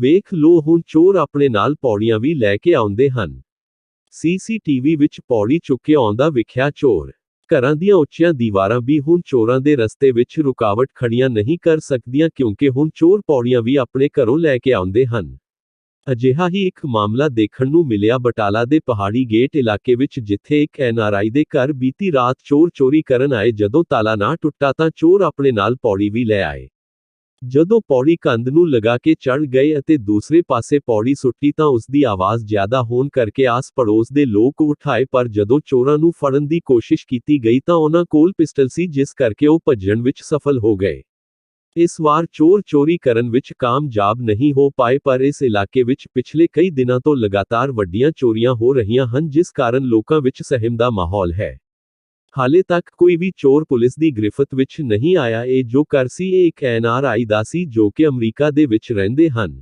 ਵੇਖ ਲੋ ਹੁਣ ਚੋਰ ਆਪਣੇ ਨਾਲ ਪੌੜੀਆਂ ਵੀ ਲੈ ਕੇ ਆਉਂਦੇ ਹਨ। ਸੀਸੀਟੀਵੀ ਵਿੱਚ ਪੌੜੀ ਚੁੱਕ ਕੇ ਆਉਂਦਾ ਵਿਖਿਆ ਚੋਰ। ਘਰਾਂ ਦੀਆਂ ਉੱਚੀਆਂ ਦੀਵਾਰਾਂ ਵੀ ਹੁਣ ਚੋਰਾਂ ਦੇ ਰਸਤੇ ਵਿੱਚ ਰੁਕਾਵਟ ਖੜੀਆਂ ਨਹੀਂ ਕਰ ਸਕਦੀਆਂ ਕਿਉਂਕਿ ਹੁਣ ਚੋਰ ਪੌੜੀਆਂ ਵੀ ਆਪਣੇ ਘਰੋਂ ਲੈ ਕੇ ਆਉਂਦੇ ਹਨ। ਅਜਿਹਾ ਹੀ ਇੱਕ ਮਾਮਲਾ ਦੇਖਣ ਨੂੰ ਮਿਲਿਆ ਬਟਾਲਾ ਦੇ ਪਹਾੜੀ ਗੇਟ ਇਲਾਕੇ ਵਿੱਚ ਜਿੱਥੇ ਇੱਕ ਐਨਆਰਆਈ ਦੇ ਘਰ ਬੀਤੀ ਰਾਤ ਚੋਰ ਚੋਰੀ ਕਰਨ ਆਏ ਜਦੋਂ ਤਾਲਾ ਨਾ ਟੁੱਟਾ ਤਾਂ ਚੋਰ ਆਪਣੇ ਨਾਲ ਪੌੜੀ ਵੀ ਲੈ ਆਏ। ਜਦੋਂ ਪੌੜੀ ਕੰਧ ਨੂੰ ਲਗਾ ਕੇ ਚੜ ਗਏ ਅਤੇ ਦੂਸਰੇ ਪਾਸੇ ਪੌੜੀ ਸੁੱਟੀ ਤਾਂ ਉਸ ਦੀ ਆਵਾਜ਼ ਜ਼ਿਆਦਾ ਹੋਣ ਕਰਕੇ ਆਸ-ਪੜੋਸ ਦੇ ਲੋਕ ਉਠਾਏ ਪਰ ਜਦੋਂ ਚੋਰਾਂ ਨੂੰ ਫੜਨ ਦੀ ਕੋਸ਼ਿਸ਼ ਕੀਤੀ ਗਈ ਤਾਂ ਉਹਨਾਂ ਕੋਲ ਪਿਸਟਲ ਸੀ, ਜਿਸ ਕਰਕੇ ਉਹ ਭੱਜਣ ਵਿੱਚ ਸਫਲ ਹੋ ਗਏ। ਇਸ ਵਾਰ ਚੋਰ ਚੋਰੀ ਕਰਨ ਵਿੱਚ ਕਾਮਯਾਬ ਨਹੀਂ ਹੋ ਪਾਏ, ਪਰ ਇਸ ਇਲਾਕੇ ਵਿੱਚ ਪਿਛਲੇ ਕਈ ਦਿਨਾਂ ਤੋਂ ਲਗਾਤਾਰ ਵੱਡੀਆਂ ਚੋਰੀਆਂ ਹੋ ਰਹੀਆਂ ਹਨ, ਜਿਸ ਕਾਰਨ ਲੋਕਾਂ ਵਿੱਚ ਸਹਿਮ ਦਾ ਮਾਹੌਲ ਹੈ। ਹਾਲੇ ਤੱਕ ਕੋਈ ਵੀ ਚੋਰ ਪੁਲਿਸ ਦੀ ਗ੍ਰਿਫਤ ਵਿੱਚ ਨਹੀਂ ਆਇਆ ਇਹ ਜੋ ਕਰ ਸੀ ਇਹ ਇੱਕ ਐਨਆਰਆਈ ਦਾ ਸੀ ਜੋ ਕਿ ਅਮਰੀਕਾ ਦੇ ਵਿੱਚ ਰਹਿੰਦੇ ਹਨ।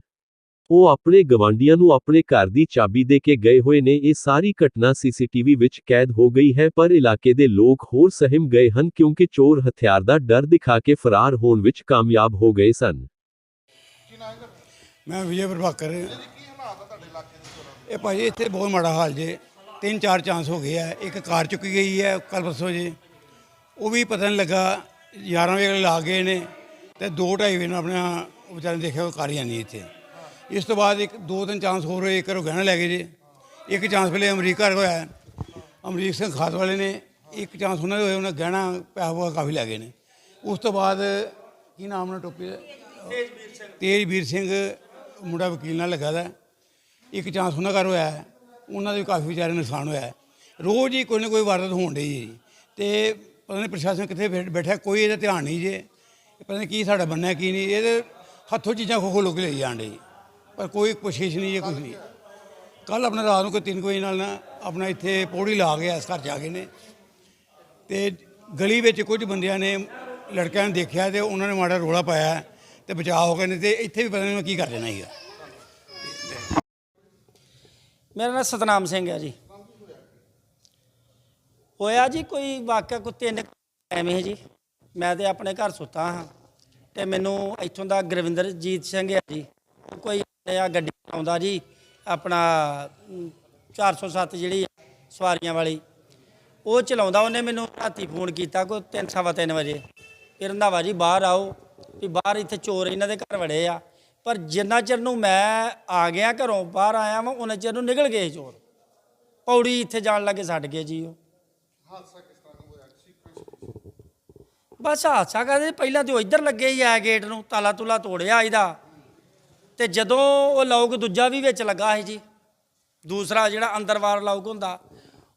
ਉਹ ਆਪਣੇ ਗਵਾਂਡੀਆਂ ਨੂੰ ਆਪਣੇ ਘਰ ਦੀ ਚਾਬੀ ਦੇ ਕੇ ਗਏ ਹੋਏ ਨੇ। ਇਹ ਸਾਰੀ ਘਟਨਾ ਸੀਸੀਟੀਵੀ ਵਿੱਚ ਕੈਦ ਹੋ ਗਈ ਹੈ ਪਰ ਇਲਾਕੇ ਦੇ ਲੋਕ ਹੋਰ ਸਹਿਮ ਗਏ ਹਨ ਕਿਉਂਕਿ ਚੋਰ ਹਥਿਆਰ ਦਾ ਡਰ ਦਿਖਾ ਕੇ ਫਰਾਰ ਹੋਣ ਵਿੱਚ ਕਾਮਯਾਬ ਹੋ ਗਏ ਸਨ। ਮੈਂ ਵਿਜੇ ਪ੍ਰਭਾਕਰ ਇਹ ਭਾਜੀ ਇੱਥੇ ਬਹੁਤ ਮਾੜਾ ਹਾਲ ਜੇ। ਤਿੰਨ ਚਾਰ ਚਾਂਸ ਹੋ ਗਏ ਆ। ਇੱਕ ਕਾਰ ਚੁੱਕੀ ਗਈ ਹੈ ਕੱਲ ਪਰਸੋਂ ਜੇ। ਉਹ ਵੀ ਪਤਾ ਨਹੀਂ ਲੱਗਾ 11 ਵਜੇ ਲਾ ਗਏ ਨੇ ਤੇ 2:30 ਵਜੇ ਨੂੰ ਆਪਣਾ ਵਿਚਾਰੇ ਨੇ ਦੇਖਿਆ ਉਹ ਕਾਰ ਹੀ ਨਹੀਂ ਇੱਥੇ। ਇਸ ਤੋਂ ਬਾਅਦ ਇੱਕ ਦੋ ਤਿੰਨ ਚਾਂਸ ਹੋਰ ਹੋਏ ਇੱਕ ਘਰੋਂ ਗਹਿਣਾ ਲੈ ਗਏ ਜੇ। ਇੱਕ ਚਾਂਸ ਪਹਿਲੇ ਅਮਰੀਕਾ ਹੋਇਆ। ਹੈ। ਅਮਰੀਕ ਸਿੰਘ ਖਾਤ ਵਾਲੇ ਨੇ ਇੱਕ ਚਾਂਸ ਉਹਨਾਂ ਦੇ ਹੋਏ ਉਹਨਾਂ ਗਹਿਣਾ ਪੈਸਾ ਪੂਸਾ ਕਾਫੀ ਲੈ ਗਏ ਨੇ। ਉਸ ਤੋਂ ਬਾਅਦ ਕੀ ਨਾਮ ਨਾਲ ਟੋਪੀ ਦਾ? ਤੇਜਵੀਰ ਸਿੰਘ। ਮੁੰਡਾ ਵਕੀਲ ਨਾਲ ਲੱਗਾ ਦਾ। ਇੱਕ ਚਾਂਸ ਉਹਨਾਂ ਘਰ ਹੋਇਆ। ਹੈ। ਉਹਨਾਂ ਦੇ ਵੀ ਕਾਫੀ ਵਿਚਾਰੇ ਨੁਕਸਾਨ ਹੋਇਆ ਹੈ। ਰੋਜ਼ ਹੀ ਕੋਈ ਨਾ ਕੋਈ ਵਾਰਦਾਤ ਹੋਣ ਡਈ ਹੈ ਜੀ। ਤੇ ਪਤਾ ਨਹੀਂ ਪ੍ਰਸ਼ਾਸਨ ਕਿੱਥੇ ਬੈਠ- ਬੈਠਾ ਕੋਈ ਇਹਦਾ ਧਿਆਨ ਨਹੀਂ ਜੇ। ਪਤਾ ਨਹੀਂ ਕੀ ਸਾਡਾ ਬੰਨਾ ਕੀ ਨਹੀਂ। ਇਹਦੇ ਹੱਥੋਂ ਚੀਜ਼ਾਂ ਖੋ ਖੋ ਲੋਕ ਲਈ ਜਾਣ ਡੇ ਪਰ ਕੋਈ ਕੋਸ਼ਿਸ਼ ਨਹੀਂ ਜੇ ਕੁਝ ਨਹੀਂ। ਕੱਲ ਆਪਣਾ ਰਾਤ ਨੂੰ ਕੋਈ ਤਿੰਨ ਕੁ ਵਜੇ ਨਾਲ ਨਾ ਆਪਣਾ ਇੱਥੇ ਪੌੜੀ ਲਾ ਗਿਆ ਇਸ ਘਰ ਜਾ ਕੇ ਨੇ। ਤੇ ਗਲੀ ਵਿੱਚ ਕੁਝ ਬੰਦਿਆਂ ਨੇ ਲੜਕਿਆਂ ਨੂੰ ਦੇਖਿਆ ਤੇ ਉਹਨਾਂ ਨੇ ਮਾੜਾ ਰੋਲਾ ਪਾਇਆ ਤੇ ਬਚਾਅ ਹੋ ਗਏ ਨੇ ਤੇ ਇੱਥੇ ਵੀ ਪਤਾ ਨਹੀਂ ਮੈਂ ਕੀ ਕਰ ਦੇਣਾ ਸੀਗਾ। ਮੇਰਾ ਨਾਮ ਸਤਨਾਮ ਸਿੰਘ ਹੈ ਜੀ। ਹੋਇਆ ਜੀ ਕੋਈ ਵਾਕਿਆ ਕੋਈ ਤਿੰਨ ਕੁ ਐਵੇਂ ਜੀ। ਮੈਂ ਤੇ ਆਪਣੇ ਘਰ ਸੁੱਤਾ ਹਾਂ ਤੇ ਮੈਨੂੰ ਇੱਥੋਂ ਦਾ ਗੁਰਵਿੰਦਰਜੀਤ ਸਿੰਘ ਹੈ ਜੀ। ਕੋਈ ਆ ਗੱਡੀ ਆਉਂਦਾ ਜੀ ਆਪਣਾ ਅਮ, 407 ਜਿਹੜੀ ਸਵਾਰੀਆਂ ਵਾਲੀ। ਉਹ ਚਲਾਉਂਦਾ ਉਹਨੇ ਮੈਨੂੰ ਰਾਤੀ ਫੋਨ ਕੀਤਾ ਕੋਈ ਤਿੰਨ ਸਵਾ ਤਿੰਨ ਵਜੇ। ਫਿਰ ਰੰਧਾਵਾ ਜੀ ਬਾਹਰ ਆਓ ਵੀ ਬਾਹਰ ਇੱਥੇ ਚੋਰ ਇਹਨਾਂ ਦੇ ਘਰ ਵੜੇ ਆ। ਪਰ ਜਿੰਨਾ ਚਿਰ ਨੂੰ ਮੈਂ ਆ ਗਿਆ ਘਰੋਂ ਬਾਹਰ ਆਇਆ ਵਾਂ ਉਹਨਾਂ ਚਿਰ ਨੂੰ ਨਿਕਲ ਗਏ ਚੋਰ। ਪੌੜੀ ਇੱਥੇ ਜਾਣ ਲੱਗੇ ਛੱਡ ਗਏ ਜੀ ਉਹ। ਬਸ ਹਾਦਸਾ ਕਰਦੇ ਪਹਿਲਾਂ ਤੇ ਉਹ ਇੱਧਰ ਲੱਗੇ ਹੀ ਆ ਗੇਟ ਨੂੰ, ਤਾਲਾ ਤੁਲਾ ਤੋੜਿਆ ਇਹਦਾ। ਤੇ ਜਦੋਂ ਉਹ ਲੌਕ ਦੂਜਾ ਵੀ ਵਿੱਚ ਲੱਗਾ ਸੀ ਜੀ, ਦੂਸਰਾ ਜਿਹੜਾ ਅੰਦਰਵਾਰ ਲੋਕ ਹੁੰਦਾ,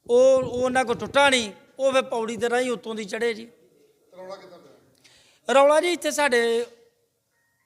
ਉਹ ਉਹ ਉਹਨਾਂ ਕੋ ਟੁੱਟਾ ਨਹੀਂ, ਉਹ ਫੇ ਪੌੜੀ ਦੇ ਰਾਹੀਂ ਉੱਤੋਂ ਦੀ ਚੜੇ ਜੀ। ਰੌਲਾ ਜੀ ਇੱਥੇ ਸਾਡੇ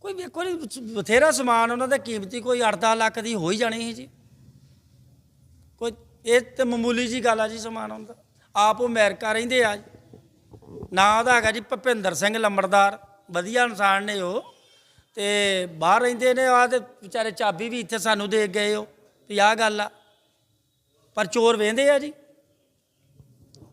ਕੋਈ ਵੇਖੋ ਜੀ ਬਥੇਰਾ ਸਮਾਨ ਉਹਨਾਂ ਦਾ ਕੀਮਤੀ ਕੋਈ 8-10 ਲੱਖ ਦੀ ਹੋ ਹੀ ਜਾਣੀ ਸੀ ਜੀ। ਕੋਈ ਇਹ ਤੇ ਮਾਮੂਲੀ ਜੀ ਗੱਲ ਆ ਜੀ ਸਮਾਨ ਹੁੰਦਾ ਆਪ ਉਹ ਅਮਰੀਕਾ ਰਹਿੰਦੇ ਆ ਨਾਂ ਉਹਦਾ ਹੈਗਾ ਜੀ ਭਪਿੰਦਰ ਸਿੰਘ ਲੰਬੜਦਾਰ। ਵਧੀਆ ਇਨਸਾਨ ਨੇ ਉਹ। ਤੇ ਬਾਹਰ ਰਹਿੰਦੇ ਨੇ ਆ ਤੇ ਵਿਚਾਰੇ ਚਾਬੀ ਵੀ ਇੱਥੇ ਸਾਨੂੰ ਦੇ ਗਏ ਉਹ। ਵੀ ਆਹ ਗੱਲ ਆ। ਪਰ ਚੋਰ ਵੇਂਦੇ ਆ ਜੀ।